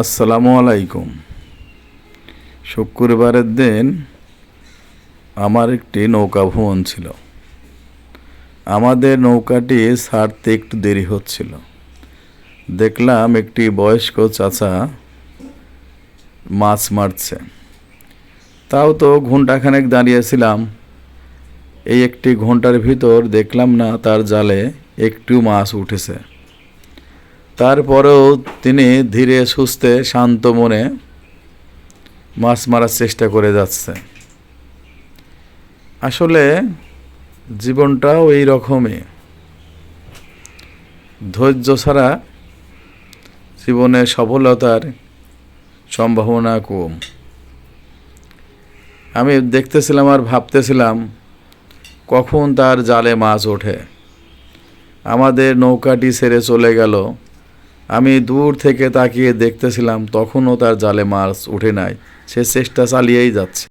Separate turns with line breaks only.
আসসালামু আলাইকুম। শুক্রবারের দিন আমার একটি নৌকা ভ্রমণ ছিল। আমাদের নৌকাটি ছাড়তে একটু দেরি হচ্ছিল। দেখলাম একটি বয়স্ক চাচা মাছ মারছে। তাও তো ঘন্টাখানেক দাঁড়িয়েছিলাম। এই একটি ঘণ্টার ভিতর দেখলাম না তার জালে একটু মাছ উঠেছে। তারপরেও তিনি ধীরে সুস্থে শান্ত মনে মাছ মারার চেষ্টা করে যাচ্ছে। আসলে জীবনটাও এই রকমই। ধৈর্য ছাড়া জীবনে সফলতার সম্ভাবনা কম। আমি দেখতেছিলাম আর ভাবতেছিলাম, কখন তার জালে মাছ ওঠে। আমাদের নৌকাটি ছেড়ে চলে গেল। আমি দূর থেকে তাকিয়ে দেখতেছিলাম তখনও তার জালে মাছ উঠে নাই। সে চেষ্টা চালিয়েই যাচ্ছে।